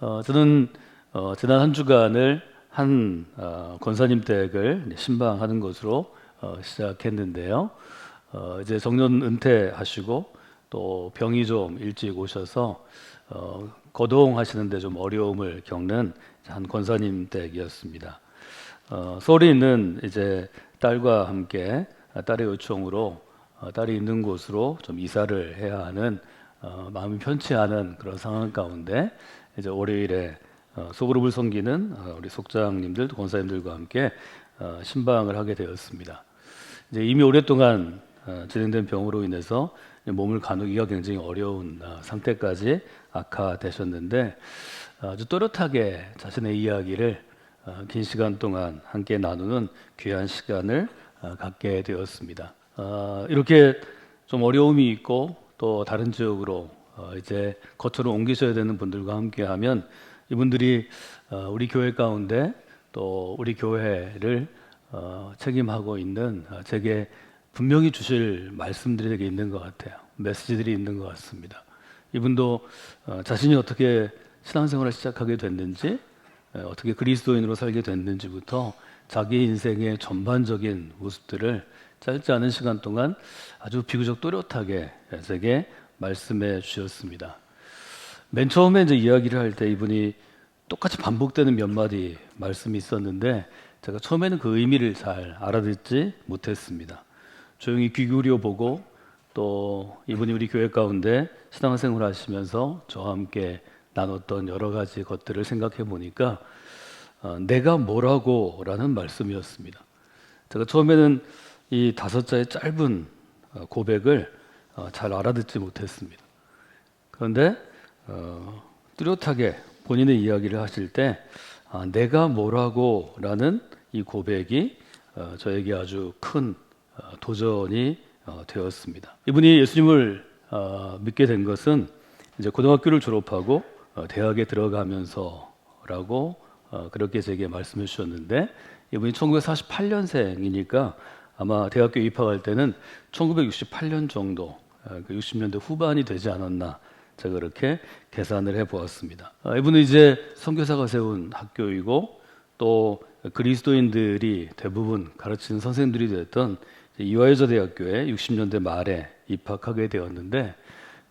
어, 저는 어, 지난 한 주간을 한 어, 권사님 댁을 신방하는 것으로 어, 시작했는데요. 어, 이제 정년 은퇴하시고 또 병이 좀 일찍 오셔서 어, 거동하시는데 좀 어려움을 겪는 한 권사님 댁이었습니다. 어, 서울에 있는 이제 딸과 함께 딸의 요청으로 어, 딸이 있는 곳으로 좀 이사를 해야 하는 어, 마음이 편치 않은 그런 상황 가운데 이제 월요일에 어, 소그룹을 섬기는 어, 우리 속장님들, 권사님들과 함께 어, 신방을 하게 되었습니다. 이제 이미 오랫동안 어, 진행된 병으로 인해서 몸을 가누기가 굉장히 어려운 어, 상태까지 악화되셨는데 아주 또렷하게 자신의 이야기를 어, 긴 시간 동안 함께 나누는 귀한 시간을 어, 갖게 되었습니다. 어, 이렇게 좀 어려움이 있고 또 다른 지역으로 어, 이제 거처를 옮기셔야 되는 분들과 함께하면 이분들이 어, 우리 교회 가운데 또 우리 교회를 어, 책임하고 있는 어, 제게 분명히 주실 말씀들이 되게 있는 것 같아요. 메시지들이 있는 것 같습니다. 이분도 어, 자신이 어떻게 신앙생활을 시작하게 됐는지 에, 어떻게 그리스도인으로 살게 됐는지부터 자기 인생의 전반적인 모습들을 짧지 않은 시간 동안 아주 비교적 또렷하게 제게 말씀해 주셨습니다. 맨 처음에 이제 이야기를 할 때 이분이 똑같이 반복되는 몇 마디 말씀이 있었는데 제가 처음에는 그 의미를 잘 알아듣지 못했습니다. 조용히 귀 기울여 보고 또 이분이 우리 교회 가운데 신앙생활 하시면서 저와 함께 나눴던 여러 가지 것들을 생각해 보니까 어, 내가 뭐라고라는 말씀이었습니다. 제가 처음에는 이 다섯 자의 짧은 어, 고백을 어, 잘 알아듣지 못했습니다. 그런데 어, 뚜렷하게 본인의 이야기를 하실 때 아, 내가 뭐라고 라는 이 고백이 어, 저에게 아주 큰 어, 도전이 어, 되었습니다. 이분이 예수님을 어, 믿게 된 것은 이제 고등학교를 졸업하고 어, 대학에 들어가면서라고 어, 그렇게 제게 말씀해 주셨는데 이분이 1948년생이니까 아마 대학교 입학할 때는 1968년 정도, 어, 그 60년대 후반이 되지 않았나 제가 그렇게 계산을 해 보았습니다. 어, 이분은 이제 선교사가 세운 학교이고 또 그리스도인들이 대부분 가르치는 선생들이 됐던 이화여자 대학교에 60년대 말에 입학하게 되었는데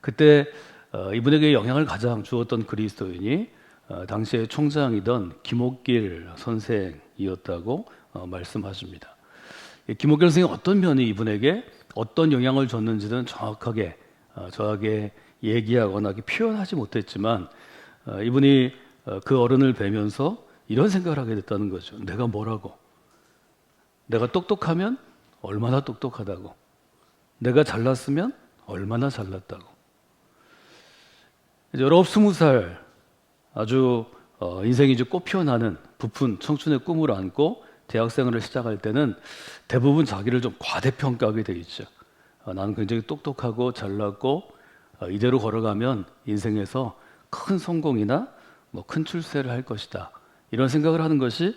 그때 어, 이분에게 영향을 가장 주었던 그리스도인이 어, 당시에 총장이던 김옥길 선생이었다고 어, 말씀하십니다. 이 김옥길 선생이 어떤 면이 이분에게 어떤 영향을 줬는지는 정확하게 어, 저에게 얘기하거나 표현하지 못했지만 어, 이분이 어, 그 어른을 뵈면서 이런 생각을 하게 됐다는 거죠. 내가 뭐라고? 내가 똑똑하면 얼마나 똑똑하다고? 내가 잘났으면 얼마나 잘났다고? 이제 19, 20살 아주 어, 인생이 이제 꽃 피어나는 부푼 청춘의 꿈을 안고 대학생활을 시작할 때는 대부분 자기를 좀 과대평가하게 돼 있죠. 어, 나는 굉장히 똑똑하고 잘났고 어, 이대로 걸어가면 인생에서 큰 성공이나 뭐 큰 출세를 할 것이다. 이런 생각을 하는 것이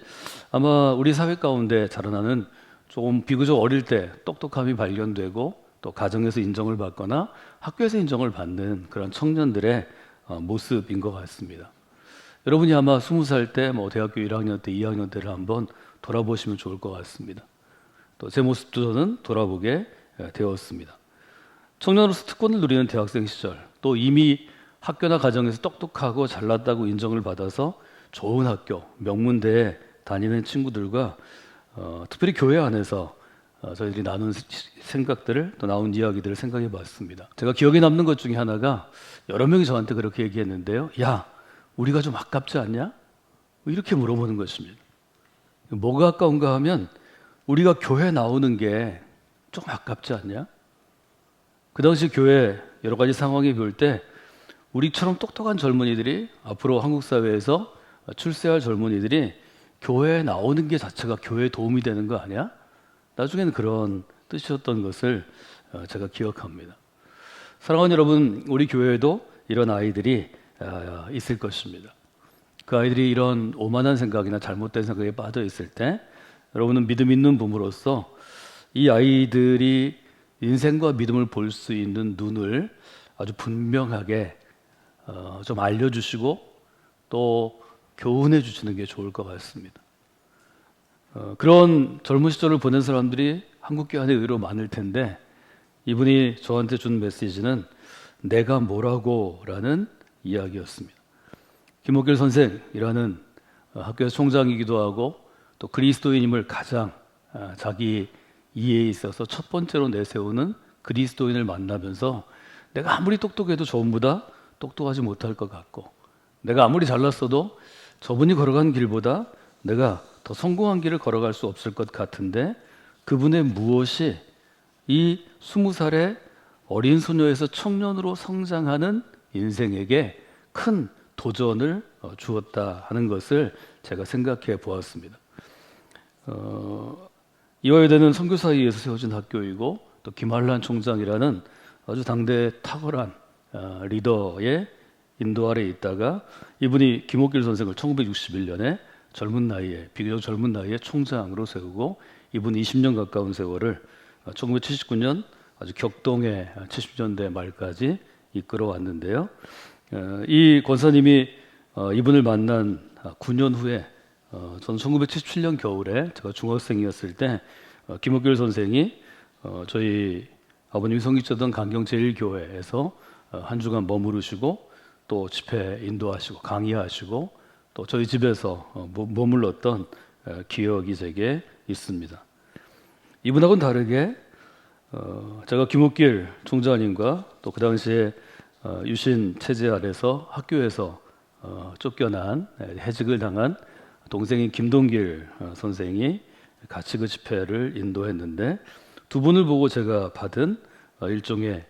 아마 우리 사회 가운데 자라나는 조금 비교적 어릴 때 똑똑함이 발견되고 또 가정에서 인정을 받거나 학교에서 인정을 받는 그런 청년들의 어, 모습인 것 같습니다. 여러분이 아마 스무 살 때, 뭐 대학교 1학년 때, 2학년 때를 한번 돌아보시면 좋을 것 같습니다. 또 제 모습도 저는 돌아보게 예, 되었습니다. 청년으로서 특권을 누리는 대학생 시절, 또 이미 학교나 가정에서 똑똑하고 잘났다고 인정을 받아서 좋은 학교, 명문대에 다니는 친구들과 어, 특별히 교회 안에서 어, 저희들이 나눈 시- 생각들을 또 나온 이야기들을 생각해 봤습니다. 제가 기억에 남는 것 중에 하나가 여러 명이 저한테 그렇게 얘기했는데요. 야, 우리가 좀 아깝지 않냐? 뭐 이렇게 물어보는 것입니다. 뭐가 아까운가 하면 우리가 교회 나오는 게좀 아깝지 않냐? 그 당시 교회 여러 가지 상황이 볼 때 우리처럼 똑똑한 젊은이들이 앞으로 한국 사회에서 출세할 젊은이들이 교회에 나오는 게 자체가 교회에 도움이 되는 거 아니야? 나중에는 그런 뜻이었던 것을 어, 제가 기억합니다. 사랑하는 여러분, 우리 교회에도 이런 아이들이 어, 있을 것입니다. 그 아이들이 이런 오만한 생각이나 잘못된 생각에 빠져 있을 때 여러분은 믿음 있는 부모로서 이 아이들이 인생과 믿음을 볼 수 있는 눈을 아주 분명하게 어, 좀 알려주시고 또 교훈해 주시는 게 좋을 것 같습니다. 어, 그런 젊은 시절을 보낸 사람들이 한국교회 안에 의로 많을 텐데 이분이 저한테 준 메시지는 내가 뭐라고라는 이야기였습니다. 김옥길 선생이라는 어, 학교의 총장이기도 하고 또 그리스도인임을 가장 아, 자기 이해에 있어서 첫 번째로 내세우는 그리스도인을 만나면서 내가 아무리 똑똑해도 저분보다 똑똑하지 못할 것 같고 내가 아무리 잘났어도 저분이 걸어간 길보다 내가 더 성공한 길을 걸어갈 수 없을 것 같은데 그분의 무엇이 이 스무 살의 어린 소녀에서 청년으로 성장하는 인생에게 큰 도전을 어, 주었다 하는 것을 제가 생각해 보았습니다. 어, 이화여대는 선교사위에서 세워진 학교이고 또 김한란 총장이라는 아주 당대 탁월한 어, 리더의 인도 아래 있다가 이분이 김옥길 선생을 1961년에 젊은 나이에 비교적 젊은 나이에 총장으로 세우고 이분 20년 가까운 세월을 1979년 아주 격동의 70년대 말까지 이끌어 왔는데요. 어, 이 권사님이 어, 이분을 만난 9년 후에 어, 저는 1977년 겨울에 제가 중학생이었을 때 김옥길 선생이 저희 아버님이 성기쳤던 강경 제일교회에서 한 주간 머무르시고 또 집회 인도하시고 강의하시고 또 저희 집에서 머물렀던 기억이 제게 있습니다. 이분하고는 다르게 제가 김옥길 총장님과 또 그 당시에 어, 유신 체제 아래서 학교에서 어, 쫓겨난 네, 해직을 당한 동생인 김동길 어, 선생이 같이 그 집회를 인도했는데 두 분을 보고 제가 받은 어, 일종의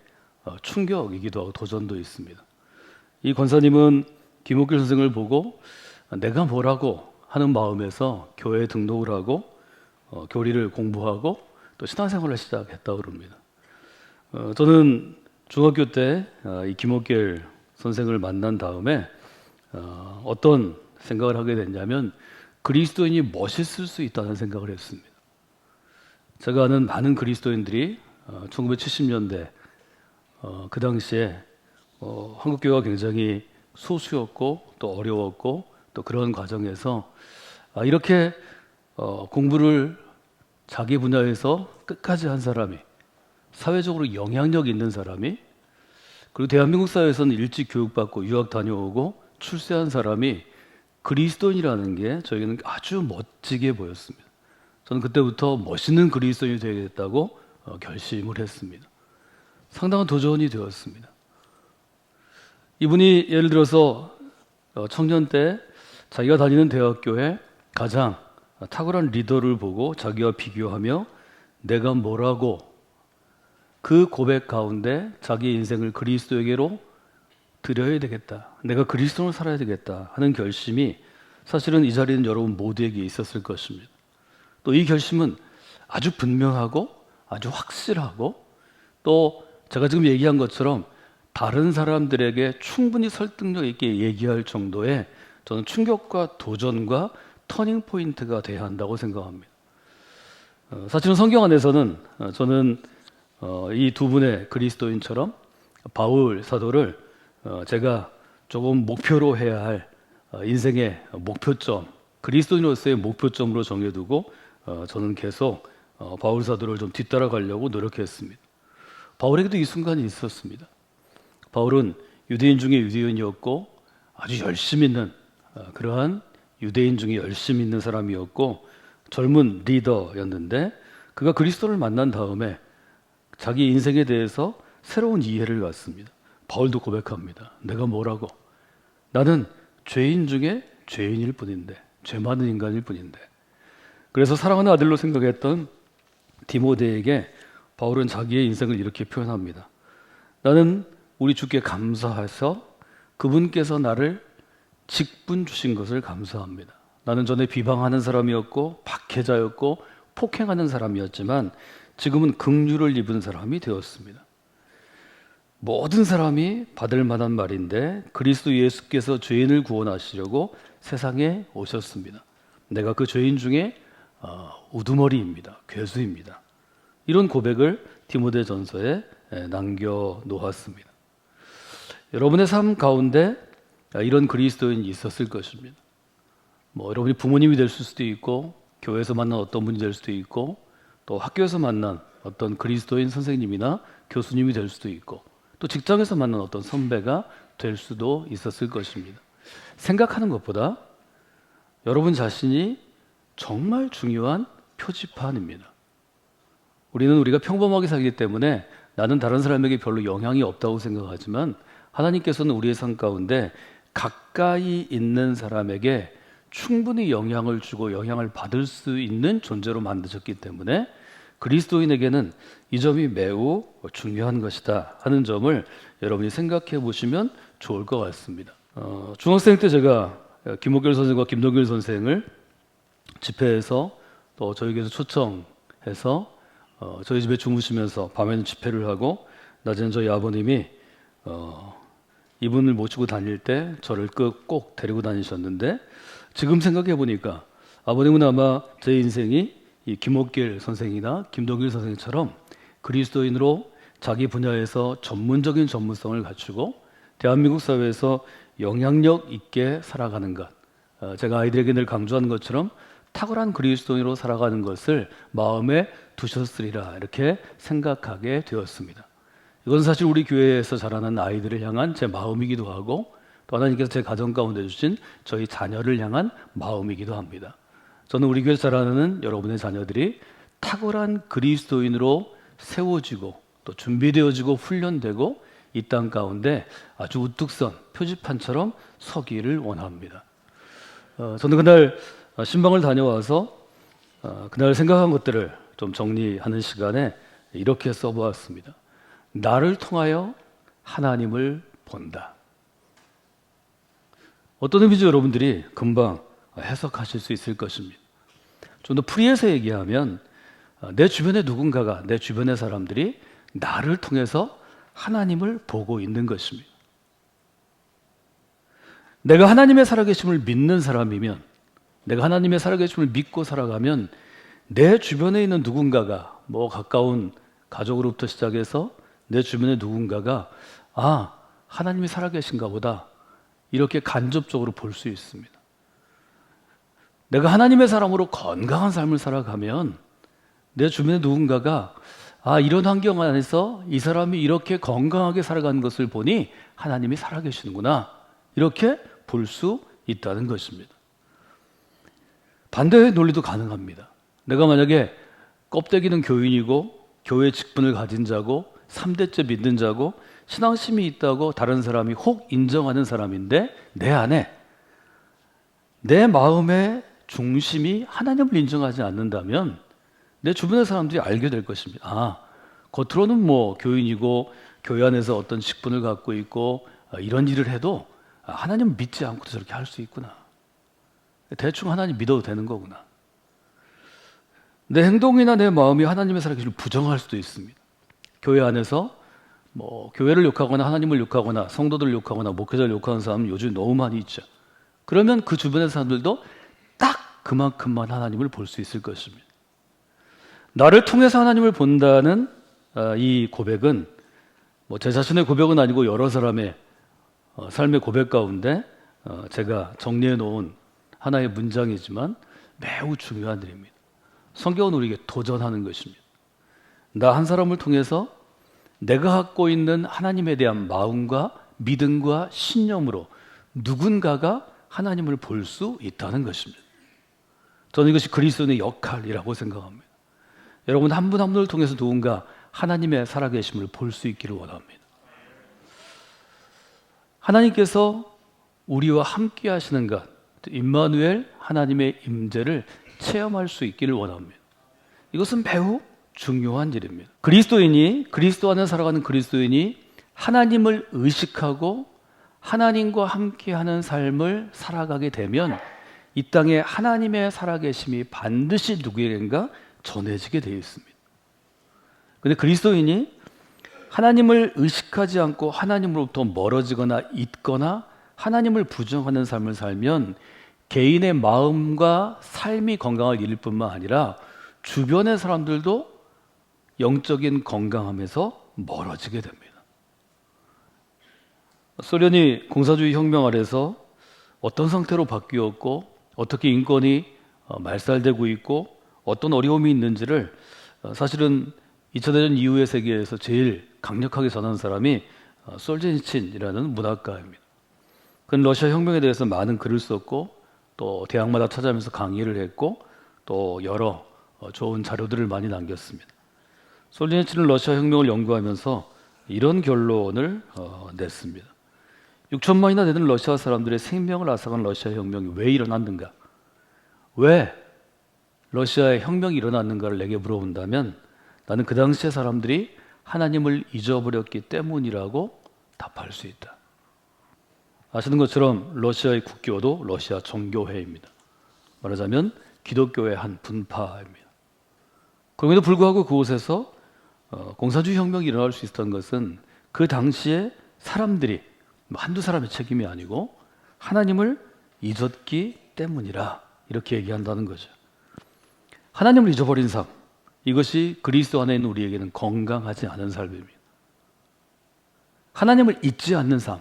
어, 충격이기도 하고 도전도 있습니다. 이 권사님은 김옥길 선생을 보고 내가 뭐라고 하는 마음에서 교회에 등록을 하고 어, 교리를 공부하고 또 신앙생활을 시작했다고 그럽니다. 어, 저는 중학교 때이 어, 김옥길 선생을 만난 다음에 어, 어떤 생각을 하게 됐냐면 그리스도인이 멋있을 수 있다는 생각을 했습니다. 제가 아는 많은 그리스도인들이 1970년대 어, 그 당시에 한국 교회가 굉장히 소수였고 또 어려웠고 또 그런 과정에서 아, 이렇게 공부를 자기 분야에서 끝까지 한 사람이 사회적으로 영향력 있는 사람이 그리고 대한민국 사회에서는 일찍 교육받고 유학 다녀오고 출세한 사람이 그리스도인이라는 게 저에게는 아주 멋지게 보였습니다. 저는 그때부터 멋있는 그리스도인이 되겠다고 어, 결심을 했습니다. 상당한 도전이 되었습니다. 이분이 예를 들어서 어, 청년 때 자기가 다니는 대학교에 가장 탁월한 리더를 보고 자기와 비교하며 내가 뭐라고 그 고백 가운데 자기 인생을 그리스도에게로 드려야 되겠다. 내가 그리스도로 살아야 되겠다 하는 결심이 사실은 이 자리에 있는 여러분 모두에게 있었을 것입니다. 또 이 결심은 아주 분명하고 아주 확실하고 또 제가 지금 얘기한 것처럼 다른 사람들에게 충분히 설득력 있게 얘기할 정도의 저는 충격과 도전과 터닝 포인트가 돼야 한다고 생각합니다. 어, 사실은 성경 안에서는 어, 저는 어, 이두 분의 그리스도인처럼 바울 사도를 어, 제가 조금 목표로 해야 할 어, 인생의 목표점, 그리스도인으로서의 목표점으로 정해두고 어, 저는 계속 어, 바울 사도를 좀 뒤따라가려고 노력했습니다. 바울에게도 이 순간이 있었습니다. 바울은 유대인 중에 유대인이었고 아주 열심 있는 어, 그러한 유대인 중에 열심 있는 사람이었고 젊은 리더였는데 그가 그리스도를 만난 다음에 자기 인생에 대해서 새로운 이해를 갖습니다. 바울도 고백합니다. 내가 뭐라고? 나는 죄인 중에 죄인일 뿐인데, 죄 많은 인간일 뿐인데. 그래서 사랑하는 아들로 생각했던 디모데에게 바울은 자기의 인생을 이렇게 표현합니다. 나는 우리 주께 감사해서 그분께서 나를 직분 주신 것을 감사합니다. 나는 전에 비방하는 사람이었고 박해자였고 폭행하는 사람이었지만 지금은 긍휼을 입은 사람이 되었습니다. 모든 사람이 받을 만한 말인데 그리스도 예수께서 죄인을 구원하시려고 세상에 오셨습니다. 내가 그 죄인 중에 어, 우두머리입니다. 괴수입니다. 이런 고백을 디모데 전서에 남겨 놓았습니다. 여러분의 삶 가운데 아, 이런 그리스도인이 있었을 것입니다. 뭐 여러분이 부모님이 될 수도 있고 교회에서 만난 어떤 분이 될 수도 있고 또 학교에서 만난 어떤 그리스도인 선생님이나 교수님이 될 수도 있고 또 직장에서 만난 어떤 선배가 될 수도 있었을 것입니다. 생각하는 것보다 여러분 자신이 정말 중요한 표지판입니다. 우리는 우리가 평범하게 살기 때문에 나는 다른 사람에게 별로 영향이 없다고 생각하지만 하나님께서는 우리의 삶 가운데 가까이 있는 사람에게 충분히 영향을 주고 영향을 받을 수 있는 존재로 만드셨기 때문에 그리스도인에게는 이 점이 매우 중요한 것이다 하는 점을 여러분이 생각해 보시면 좋을 것 같습니다. 어, 중학생 때 제가 김옥길 선생과 김동길 선생을 집회에서 또 교회에서 초청해서 어, 저희 집에 주무시면서 밤에는 집회를 하고 낮에는 저희 아버님이 어, 이분을 모시고 다닐 때 저를 꼭, 꼭 데리고 다니셨는데 지금 생각해 보니까 아버님은 아마 제 인생이 이 김옥길 선생이나 김동길 선생처럼 그리스도인으로 자기 분야에서 전문적인 전문성을 갖추고 대한민국 사회에서 영향력 있게 살아가는 것. 어, 제가 아이들에게 늘 강조하는 것처럼 탁월한 그리스도인으로 살아가는 것을 마음에 두셨으리라 이렇게 생각하게 되었습니다. 이건 사실 우리 교회에서 자라는 아이들을 향한 제 마음이기도 하고 또 하나님께서 제 가정 가운데 주신 저희 자녀를 향한 마음이기도 합니다. 저는 우리 교회 자라는 여러분의 자녀들이 탁월한 그리스도인으로 세워지고 또 준비되어지고 훈련되고 이 땅 가운데 아주 우뚝선 표지판처럼 서기를 원합니다. 어, 저는 그날 신방을 다녀와서 어, 그날 생각한 것들을 좀 정리하는 시간에 이렇게 써보았습니다. 나를 통하여 하나님을 본다. 어떤 의미죠, 여러분들이 금방 해석하실 수 있을 것입니다. 좀 더 풀이해서 얘기하면 어, 내 주변에 누군가가 내 주변의 사람들이 나를 통해서 하나님을 보고 있는 것입니다. 내가 하나님의 살아계심을 믿는 사람이면 내가 하나님의 살아계심을 믿고 살아가면 내 주변에 있는 누군가가 뭐 가까운 가족으로부터 시작해서 내 주변에 누군가가 아 하나님이 살아계신가 보다 이렇게 간접적으로 볼 수 있습니다. 내가 하나님의 사람으로 건강한 삶을 살아가면 내 주변에 누군가가 아, 이런 환경 안에서 이 사람이 이렇게 건강하게 살아가는 것을 보니 하나님이 살아계시는구나. 이렇게 볼 수 있다는 것입니다. 반대의 논리도 가능합니다. 내가 만약에 껍데기는 교인이고 교회 직분을 가진 자고 3대째 믿는 자고 신앙심이 있다고 다른 사람이 혹 인정하는 사람인데 내 안에 내 마음의 중심이 하나님을 인정하지 않는다면 내 주변의 사람들이 알게 될 것입니다. 아, 겉으로는 뭐 교인이고 교회 안에서 어떤 직분을 갖고 있고 아, 이런 일을 해도 아, 하나님 믿지 않고도 저렇게 할 수 있구나. 대충 하나님 믿어도 되는 거구나. 내 행동이나 내 마음이 하나님의 살아계심을 부정할 수도 있습니다. 교회 안에서 뭐 교회를 욕하거나 하나님을 욕하거나 성도들을 욕하거나 목회자를 욕하는 사람은 요즘 너무 많이 있죠. 그러면 그 주변의 사람들도 딱 그만큼만 하나님을 볼 수 있을 것입니다. 나를 통해서 하나님을 본다는 아, 이 고백은 뭐제 자신의 고백은 아니고 여러 사람의 어, 삶의 고백 가운데 어, 제가 정리해 놓은 하나의 문장이지만 매우 중요한 일입니다. 성경은 우리에게 도전하는 것입니다. 나 한 사람을 통해서 내가 갖고 있는 하나님에 대한 마음과 믿음과 신념으로 누군가가 하나님을 볼 수 있다는 것입니다. 저는 이것이 그리스도의 역할이라고 생각합니다. 여러분 한 분 한 분을 통해서 누군가 하나님의 살아계심을 볼 수 있기를 원합니다. 하나님께서 우리와 함께 하시는 것, 임마누엘 하나님의 임재를 체험할 수 있기를 원합니다. 이것은 매우 중요한 일입니다. 그리스도인이 그리스도 안에 살아가는 그리스도인이 하나님을 의식하고 하나님과 함께하는 삶을 살아가게 되면 이 땅에 하나님의 살아계심이 반드시 누구에겐가 전해지게 되어 있습니다. 근데 그리스도인이 하나님을 의식하지 않고 하나님으로부터 멀어지거나 잊거나 하나님을 부정하는 삶을 살면 개인의 마음과 삶이 건강을 잃을 뿐만 아니라 주변의 사람들도 영적인 건강함에서 멀어지게 됩니다. 소련이 공사주의 혁명 아래서 어떤 상태로 바뀌었고 어떻게 인권이 어, 말살되고 있고 어떤 어려움이 있는지를 어, 사실은 2차 대전 이후의 세계에서 제일 강력하게 전한 사람이 어, 솔제니친이라는 문학가입니다. 그는 러시아 혁명에 대해서 많은 글을 썼고 또 대학마다 찾아가면서 강의를 했고 또 여러 어, 좋은 자료들을 많이 남겼습니다. 솔제니친은 러시아 혁명을 연구하면서 이런 결론을 어, 냈습니다. 6천만이나 되는 러시아 사람들의 생명을 앗아간 러시아 혁명이 왜 일어났는가? 왜 러시아의 혁명이 일어났는가를 내게 물어본다면 나는 그 당시의 사람들이 하나님을 잊어버렸기 때문이라고 답할 수 있다. 아시는 것처럼 러시아의 국교도 러시아 종교회입니다. 말하자면 기독교의 한 분파입니다. 그럼에도 불구하고 그곳에서 어, 공산주의 혁명이 일어날 수 있었던 것은 그 당시에 사람들이 뭐 한두 사람의 책임이 아니고 하나님을 잊었기 때문이라 이렇게 얘기한다는 거죠. 하나님을 잊어버린 삶 이것이 그리스도 안에 있는 우리에게는 건강하지 않은 삶입니다. 하나님을 잊지 않는 삶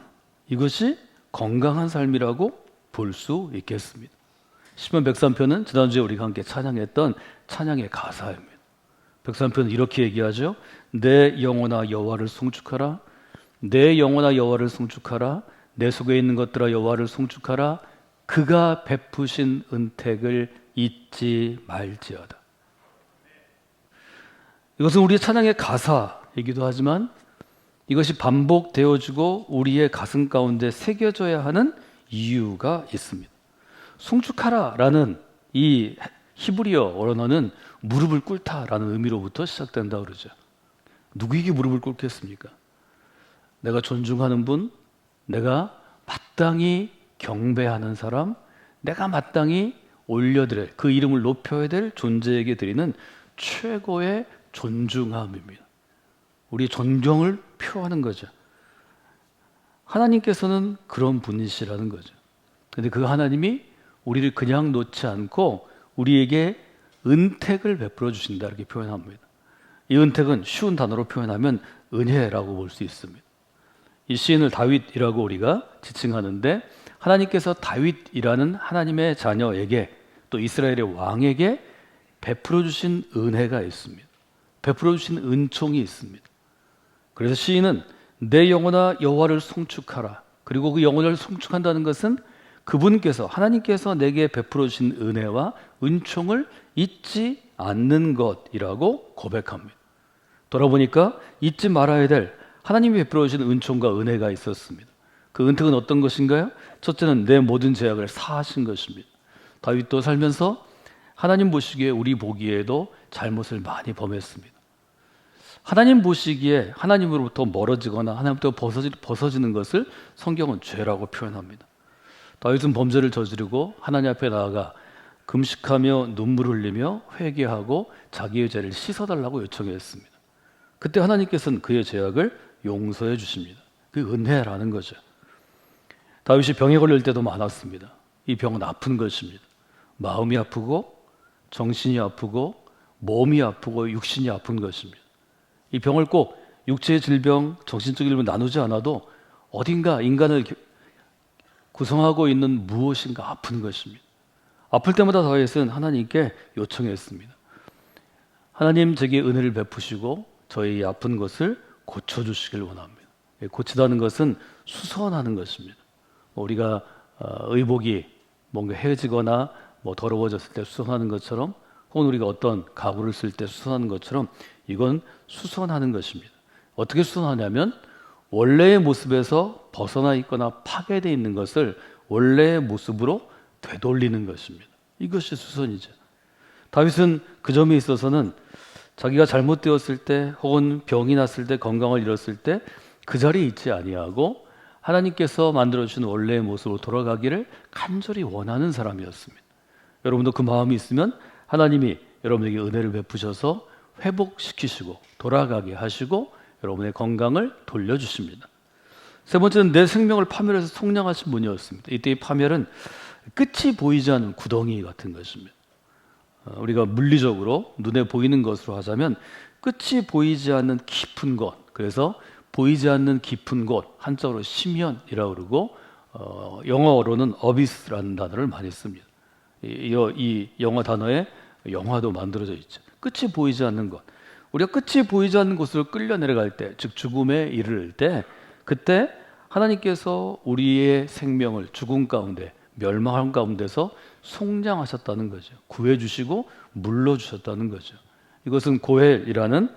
이것이 건강한 삶이라고 볼 수 있겠습니다. 시편 103편은 지난주에 우리가 함께 찬양했던 찬양의 가사입니다. 103편은 이렇게 얘기하죠. 내 영혼아 여호와를 송축하라. 내 영혼아 여호와를 송축하라. 내 속에 있는 것들아 여호와를 송축하라. 그가 베푸신 은택을 잊지 말지어다. 이것은 우리의 찬양의 가사이기도 하지만 이것이 반복되어지고 우리의 가슴 가운데 새겨져야 하는 이유가 있습니다. 송축하라라는 이 히브리어 언어는 무릎을 꿇다라는 의미로부터 시작된다 그러죠. 누구에게 무릎을 꿇겠습니까? 내가 존중하는 분, 내가 마땅히 경배하는 사람, 내가 마땅히 올려드릴 그 이름을 높여야 될 존재에게 드리는 최고의 존중함입니다. 우리 존경을 표하는 거죠. 하나님께서는 그런 분이시라는 거죠. 근데 그 하나님이 우리를 그냥 놓지 않고 우리에게 은택을 베풀어 주신다 이렇게 표현합니다. 이 은택은 쉬운 단어로 표현하면 은혜라고 볼 수 있습니다. 이 시인을 다윗이라고 우리가 지칭하는데 하나님께서 다윗이라는 하나님의 자녀에게 또 이스라엘의 왕에게 베풀어 주신 은혜가 있습니다. 베풀어 주신 은총이 있습니다. 그래서 시인은 내 영혼아 여호와를 송축하라. 그리고 그 영혼을 송축한다는 것은 그분께서 하나님께서 내게 베풀어 주신 은혜와 은총을 잊지 않는 것이라고 고백합니다. 돌아보니까 잊지 말아야 될 하나님이 베풀어 주신 은총과 은혜가 있었습니다. 그 은택은 어떤 것인가요? 첫째는 내 모든 죄악을 사하신 것입니다. 다윗도 살면서 하나님 보시기에 우리 보기에도 잘못을 많이 범했습니다. 하나님 보시기에 하나님으로부터 멀어지거나 하나님부터 벗어지, 벗어지 는 것을 성경은 죄라고 표현합니다. 다윗은 범죄를 저지르고 하나님 앞에 나아가 금식하며 눈물 흘리며 회개하고 자기의 죄를 씻어달라고 요청했습니다. 그때 하나님께서는 그의 죄악을 용서해 주십니다. 그 은혜라는 거죠. 다윗이 병에 걸릴 때도 많았습니다. 이 병은 아픈 것입니다. 마음이 아프고 정신이 아프고 몸이 아프고 육신이 아픈 것입니다. 이 병을 꼭 육체의 질병, 정신적 질병 나누지 않아도 어딘가 인간을 구성하고 있는 무엇인가 아픈 것입니다. 아플 때마다 다윗은 하나님께 요청했습니다. 하나님 제게 은혜를 베푸시고 저희 아픈 것을 고쳐주시길 원합니다. 예, 고치다는 것은 수선하는 것입니다. 뭐 우리가 어, 의복이 뭔가 헤어지거나 뭐 더러워졌을 때 수선하는 것처럼 혹은 우리가 어떤 가구를 쓸 때 수선하는 것처럼 이건 수선하는 것입니다. 어떻게 수선하냐면 원래의 모습에서 벗어나 있거나 파괴되어 있는 것을 원래의 모습으로 되돌리는 것입니다. 이것이 수선이죠. 다윗은 그 점에 있어서는 자기가 잘못되었을 때 혹은 병이 났을 때 건강을 잃었을 때 그 자리에 있지 아니하고 하나님께서 만들어 주신 원래의 모습으로 돌아가기를 간절히 원하는 사람이었습니다. 여러분도 그 마음이 있으면 하나님이 여러분에게 은혜를 베푸셔서 회복시키시고 돌아가게 하시고 여러분의 건강을 돌려주십니다. 세 번째는 내 생명을 파멸해서 속량하신 분이었습니다. 이때 이 파멸은 끝이 보이지 않는 구덩이 같은 것입니다. 어, 우리가 물리적으로 눈에 보이는 것으로 하자면 끝이 보이지 않는 깊은 것, 그래서 보이지 않는 깊은 곳 한자로 심연이라고 그러고 어, 영어로는 어비스라는 단어를 많이 씁니다. 이, 이, 이 영어 단어에 영화도 만들어져 있죠. 끝이 보이지 않는 것. 우리가 끝이 보이지 않는 곳으로 끌려 내려갈 때, 즉 죽음에 이르를 때, 그때 하나님께서 우리의 생명을 죽음 가운데 멸망한 가운데서 속량하셨다는 거죠. 구해 주시고 물러 주셨다는 거죠. 이것은 고헬이라는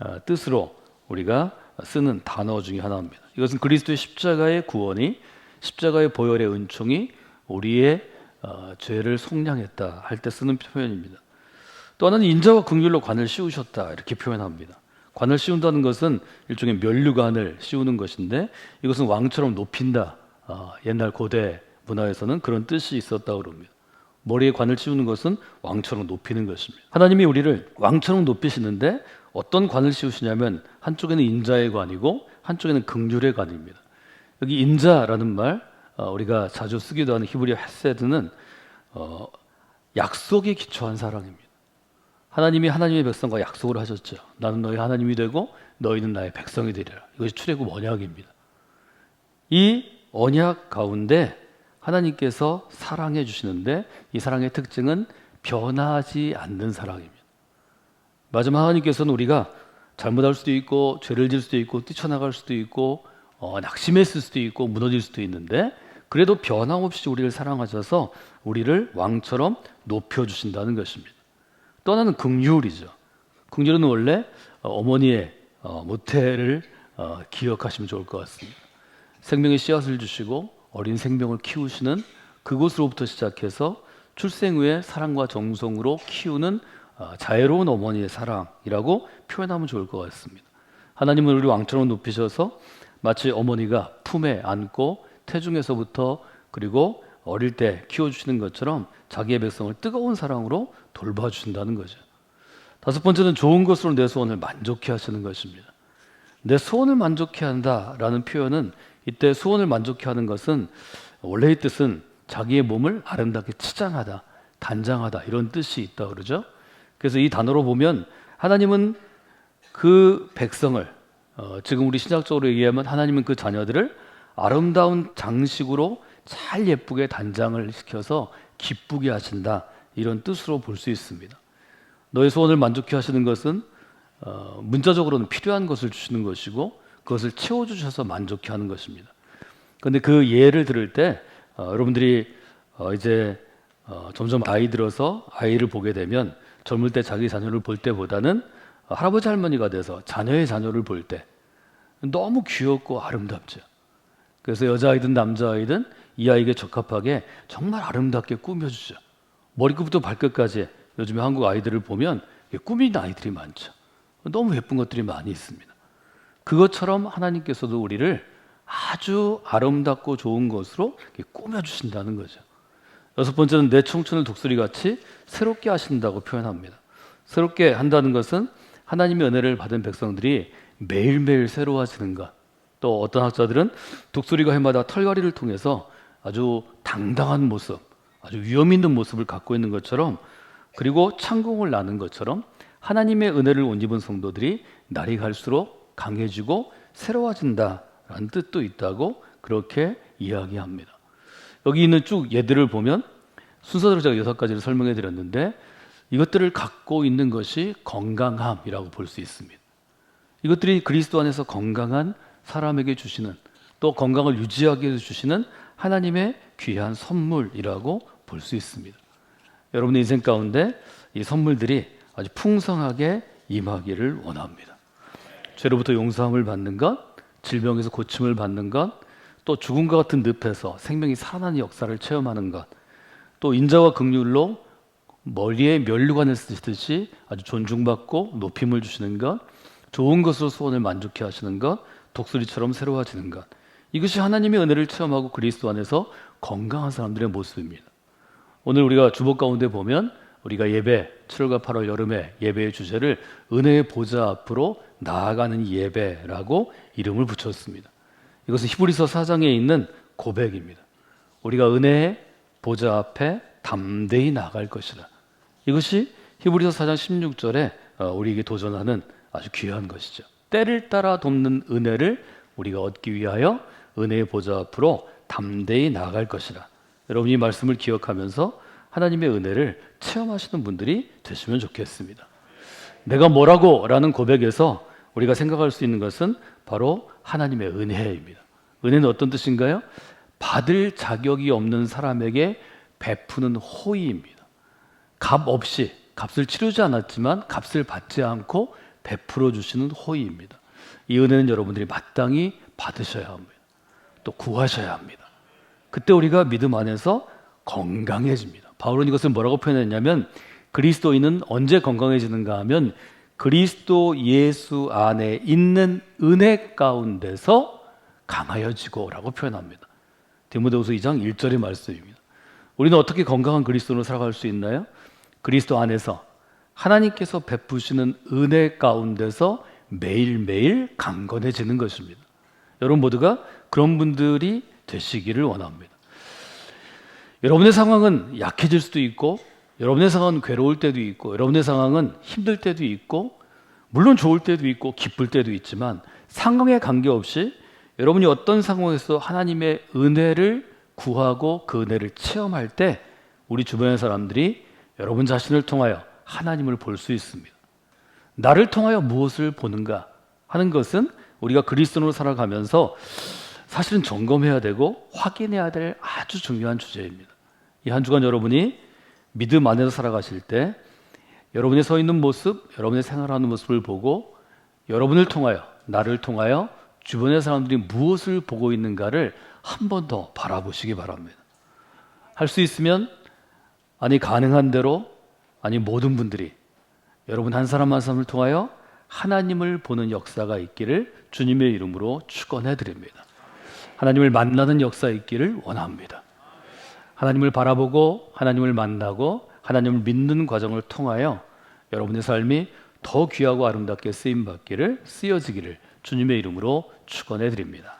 어, 뜻으로 우리가 쓰는 단어 중에 하나입니다. 이것은 그리스도의 십자가의 구원이 십자가의 보혈의 은총이 우리의 어, 죄를 속량했다 할 때 쓰는 표현입니다. 또 하나는 인자와 긍휼로 관을 씌우셨다 이렇게 표현합니다. 관을 씌운다는 것은 일종의 면류관을 씌우는 것인데 이것은 왕처럼 높인다. 어, 옛날 고대 문화에서는 그런 뜻이 있었다고 그럽니다. 머리에 관을 씌우는 것은 왕처럼 높이는 것입니다. 하나님이 우리를 왕처럼 높이시는데 어떤 관을 씌우시냐면 한쪽에는 인자의 관이고 한쪽에는 긍휼의 관입니다. 여기 인자라는 말 어, 우리가 자주 쓰기도 하는 히브리어 헤세드는 어, 약속에 기초한 사랑입니다. 하나님이 하나님의 백성과 약속을 하셨죠. 나는 너희 하나님이 되고 너희는 나의 백성이 되리라. 이것이 출애굽 언약입니다. 이 언약 가운데 하나님께서 사랑해 주시는데 이 사랑의 특징은 변하지 않는 사랑입니다. 마지막 하나님께서는 우리가 잘못할 수도 있고 죄를 질 수도 있고 뛰쳐나갈 수도 있고 어, 낙심했을 수도 있고 무너질 수도 있는데 그래도 변함없이 우리를 사랑하셔서 우리를 왕처럼 높여 주신다는 것입니다. 또 하나는 긍휼이죠. 긍휼은 원래 어머니의 어, 모태를 어, 기억하시면 좋을 것 같습니다. 생명의 씨앗을 주시고 어린 생명을 키우시는 그곳으로부터 시작해서 출생 후에 사랑과 정성으로 키우는 어, 자애로운 어머니의 사랑이라고 표현하면 좋을 것 같습니다. 하나님은 우리 왕처럼 높이셔서 마치 어머니가 품에 안고 태중에서부터 그리고 어릴 때 키워주시는 것처럼 자기의 백성을 뜨거운 사랑으로 돌봐주신다는 거죠. 다섯 번째는 좋은 것으로 내 소원을 만족해 하시는 것입니다. 내 소원을 만족해 한다라는 표현은 이때 소원을 만족해 하는 것은 원래의 뜻은 자기의 몸을 아름답게 치장하다, 단장하다 이런 뜻이 있다 그러죠. 그래서 이 단어로 보면 하나님은 그 백성을 어, 지금 우리 신학적으로 얘기하면 하나님은 그 자녀들을 아름다운 장식으로 잘 예쁘게 단장을 시켜서 기쁘게 하신다 이런 뜻으로 볼 수 있습니다. 너의 소원을 만족해 하시는 것은 어, 문자적으로는 필요한 것을 주시는 것이고 그것을 채워주셔서 만족해 하는 것입니다. 그런데 그 예를 들을 때 어, 여러분들이 어, 이제 어, 점점 아이 들어서 아이를 보게 되면 젊을 때 자기 자녀를 볼 때보다는 할아버지 할머니가 돼서 자녀의 자녀를 볼 때 너무 귀엽고 아름답죠. 그래서 여자아이든 남자아이든 이 아이에게 적합하게 정말 아름답게 꾸며주죠. 머리끝부터 발끝까지 요즘에 한국 아이들을 보면 꾸민 아이들이 많죠. 너무 예쁜 것들이 많이 있습니다. 그것처럼 하나님께서도 우리를 아주 아름답고 좋은 것으로 꾸며주신다는 거죠. 여섯 번째는 내 청춘을 독수리 같이 새롭게 하신다고 표현합니다. 새롭게 한다는 것은 하나님의 은혜를 받은 백성들이 매일매일 새로워지는 것. 또 어떤 학자들은 독수리가 해마다 털갈이를 통해서 아주 당당한 모습, 아주 위험 있는 모습을 갖고 있는 것처럼 그리고 창공을 나는 것처럼 하나님의 은혜를 온 입은 성도들이 날이 갈수록 강해지고 새로워진다라는 뜻도 있다고 그렇게 이야기합니다. 여기 있는 쭉 예들을 보면 순서대로 제가 여섯 가지를 설명해 드렸는데 이것들을 갖고 있는 것이 건강함이라고 볼 수 있습니다. 이것들이 그리스도 안에서 건강한 사람에게 주시는 또 건강을 유지하기 위해서 주시는 하나님의 귀한 선물이라고 볼 수 있습니다. 여러분의 인생 가운데 이 선물들이 아주 풍성하게 임하기를 원합니다. 죄로부터 용서함을 받는 것, 질병에서 고침을 받는 것, 또 죽음과 같은 늪에서 생명이 살아나는 역사를 체험하는 것, 또 인자와 긍휼로 머리에 면류관을 쓰듯이 아주 존중받고 높임을 주시는 것, 좋은 것으로 소원을 만족해 하시는 것, 독수리처럼 새로워지는 것. 이것이 하나님의 은혜를 체험하고 그리스도 안에서 건강한 사람들의 모습입니다. 오늘 우리가 주복 가운데 보면 우리가 예배 7월과 8월 여름에 예배의 주제를 은혜의 보좌 앞으로 나아가는 예배라고 이름을 붙였습니다. 이것은 히브리서 4장에 있는 고백입니다. 우리가 은혜의 보좌 앞에 담대히 나갈 것이다. 이것이 히브리서 4장 16절에 어, 우리에게 도전하는 아주 귀한 것이죠. 때를 따라 돕는 은혜를 우리가 얻기 위하여 은혜의 보좌 앞으로 담대히 나아갈 것이라. 여러분 이 말씀을 기억하면서 하나님의 은혜를 체험하시는 분들이 되시면 좋겠습니다. 내가 뭐라고 라는 고백에서 우리가 생각할 수 있는 것은 바로 하나님의 은혜입니다. 은혜는 어떤 뜻인가요? 받을 자격이 없는 사람에게 베푸는 호의입니다. 값 없이 값을 치르지 않았지만 값을 받지 않고 베풀어 주시는 호의입니다. 이 은혜는 여러분들이 마땅히 받으셔야 합니다. 또 구하셔야 합니다. 그때 우리가 믿음 안에서 건강해집니다. 바울은 이것을 뭐라고 표현했냐면 그리스도인은 언제 건강해지는가 하면 그리스도 예수 안에 있는 은혜 가운데서 강하여지고라고 표현합니다. 디모데후서 2장 1절의 말씀입니다. 우리는 어떻게 건강한 그리스도로 살아갈 수 있나요? 그리스도 안에서 하나님께서 베푸시는 은혜 가운데서 매일매일 강건해지는 것입니다. 여러분 모두가 그런 분들이 되시기를 원합니다. 여러분의 상황은 약해질 수도 있고, 여러분의 상황은 괴로울 때도 있고, 여러분의 상황은 힘들 때도 있고, 물론 좋을 때도 있고, 기쁠 때도 있지만, 상황에 관계없이 여러분이 어떤 상황에서 하나님의 은혜를 구하고 그 은혜를 체험할 때, 우리 주변의 사람들이 여러분 자신을 통하여 하나님을 볼 수 있습니다. 나를 통하여 무엇을 보는가 하는 것은 우리가 그리스도로 살아가면서 사실은 점검해야 되고 확인해야 될 아주 중요한 주제입니다. 이 한 주간 여러분이 믿음 안에서 살아가실 때 여러분이 서 있는 모습, 여러분의 생활하는 모습을 보고 여러분을 통하여 나를 통하여 주변의 사람들이 무엇을 보고 있는가를 한 번 더 바라보시기 바랍니다. 할 수 있으면 아니 가능한 대로 아니 모든 분들이 여러분 한 사람 한 사람을 통하여 하나님을 보는 역사가 있기를 주님의 이름으로 축원해 드립니다. 하나님을 만나는 역사 있기를 원합니다. 하나님을 바라보고 하나님을 만나고 하나님을 믿는 과정을 통하여 여러분의 삶이 더 귀하고 아름답게 쓰임 받기를 쓰여지기를 주님의 이름으로 축원해 드립니다.